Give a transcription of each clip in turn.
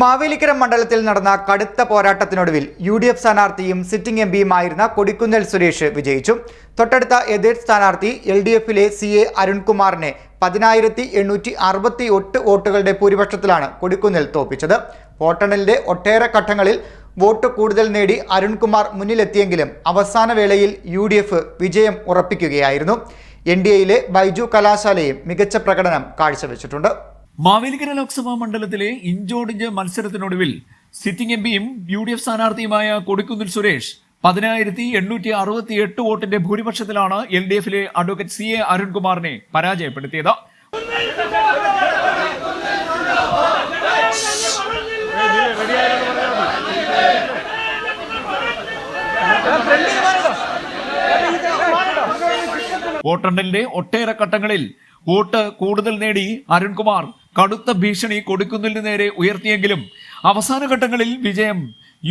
മാവേലിക്കര മണ്ഡലത്തിൽ നടന്ന കടുത്ത പോരാട്ടത്തിനൊടുവിൽ യു ഡി എഫ് സ്ഥാനാർത്ഥിയും സിറ്റിംഗ് എം പിയുമായിരുന്ന കൊടിക്കുന്നിൽ സുരേഷ് വിജയിച്ചു. തൊട്ടടുത്ത എതിർ സ്ഥാനാർത്ഥി എൽ ഡി എഫിലെ സി എ അരുൺകുമാറിനെ പതിനായിരത്തി എണ്ണൂറ്റി അറുപത്തി എട്ട് വോട്ടുകളുടെ ഭൂരിപക്ഷത്തിലാണ് കൊടിക്കുന്നിൽ തോപ്പിച്ചത് വോട്ടെണ്ണലിന്റെ ഒട്ടേറെ ഘട്ടങ്ങളിൽ വോട്ട് കൂടുതൽ നേടി അരുൺകുമാർ മുന്നിലെത്തിയെങ്കിലും അവസാന വേളയിൽ യു ഡി എഫ് വിജയം ഉറപ്പിക്കുകയായിരുന്നു. എൻ ഡി എയിലെ ബൈജു കലാശാലയും മികച്ച പ്രകടനം കാഴ്ചവെച്ചിട്ടുണ്ട്. മാവേലിക്കര ലോക്സഭാ മണ്ഡലത്തിലെ ഇഞ്ചോടിഞ്ച് മത്സരത്തിനൊടുവിൽ സിറ്റിംഗ് എം പിയും യു ഡി എഫ് സ്ഥാനാർത്ഥിയുമായ കൊടിക്കുന്നിൽ സുരേഷ് പതിനായിരത്തി എണ്ണൂറ്റി അറുപത്തി എട്ട് വോട്ടിന്റെ ഭൂരിപക്ഷത്തിലാണ് എൽ ഡി എഫിലെ അഡ്വക്കേറ്റ് സി എ അരുൺകുമാറിനെ പരാജയപ്പെടുത്തിയത്. വോട്ടെണ്ണലിന്റെ ഒട്ടേറെ ഘട്ടങ്ങളിൽ വോട്ട് കൂടുതൽ നേടി അരുൺകുമാർ കടുത്ത ഭീഷണി കൊടുക്കുന്നതിന് നേരെ ഉയർത്തിയെങ്കിലും അവസാന ഘട്ടങ്ങളിൽ വിജയം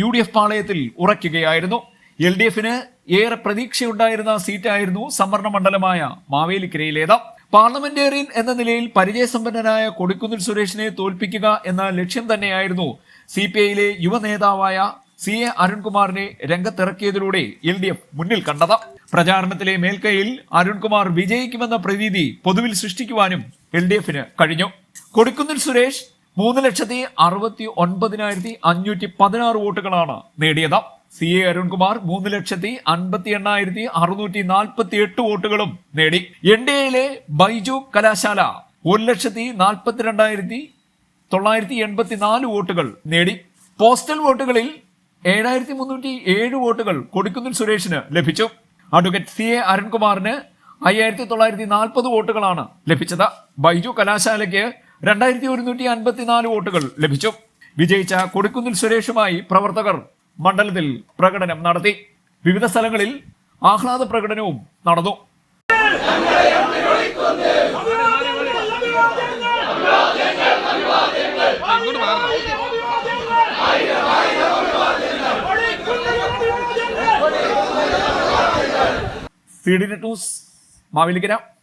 യു ഡി എഫ് പാളയത്തിൽ ഉറയ്ക്കുകയായിരുന്നു. എൽ ഡി എഫിന് ഏറെ പ്രതീക്ഷയുണ്ടായിരുന്ന സീറ്റായിരുന്നു സംവരണ മണ്ഡലമായ മാവേലിക്കരയിലേത്. പാർലമെന്റേറിയൻ എന്ന നിലയിൽ പരിചയസമ്പന്നനായ കൊടിക്കുന്നിൽ സുരേഷിനെ തോൽപ്പിക്കുക എന്ന ലക്ഷ്യം തന്നെയായിരുന്നു സി പി ഐയിലെ യുവ നേതാവായ സി എ അരുൺകുമാറിനെ രംഗത്തിറക്കിയതിലൂടെ എൽ ഡി എഫ് മുന്നിൽ കണ്ടത്. പ്രചാരണത്തിലെ മേൽക്കൈയിൽ അരുൺകുമാർ വിജയിക്കുമെന്ന പ്രതീതി പൊതുവിൽ സൃഷ്ടിക്കുവാനും എൽ ഡി എഫിന് കഴിഞ്ഞു. കൊടിക്കുന്നിൽ സുരേഷ് മൂന്ന് ലക്ഷത്തി അറുപത്തി ഒൻപതിനായിരത്തി അഞ്ഞൂറ്റി പതിനാറ് വോട്ടുകളാണ് നേടിയത്. സി എ അരുൺകുമാർ മൂന്ന് ലക്ഷത്തി അൻപത്തി എണ്ണായിരത്തി അറുന്നൂറ്റി നാൽപ്പത്തി എട്ട് വോട്ടുകളും നേടി. എൻ ഡി എയിലെ ബൈജു കലാശാല ഒരു ലക്ഷത്തി നാൽപ്പത്തിരണ്ടായിരത്തി തൊള്ളായിരത്തി എൺപത്തി നാല് വോട്ടുകൾ നേടി. പോസ്റ്റൽ വോട്ടുകളിൽ ഏഴായിരത്തി മുന്നൂറ്റി ഏഴ് വോട്ടുകൾ കൊടിക്കുന്നിൽ സുരേഷിന് ലഭിച്ചു. അഡ്വക്കേറ്റ് സി എ അരുൺകുമാറിന് അയ്യായിരത്തി തൊള്ളായിരത്തി നാൽപ്പത് വോട്ടുകളാണ് ലഭിച്ചത്. ബൈജു കലാശാലയ്ക്ക് രണ്ടായിരത്തി ഒരുന്നൂറ്റി അൻപത്തിനാല് വോട്ടുകൾ ലഭിച്ചു. വിജയിച്ച കൊടിക്കുന്നിൽ സുരേഷുമായി പ്രവർത്തകർ മണ്ഡലത്തിൽ പ്രകടനം നടത്തി. വിവിധ സ്ഥലങ്ങളിൽ ആഹ്ലാദ പ്രകടനവും നടന്നു. C D news Mavelikara.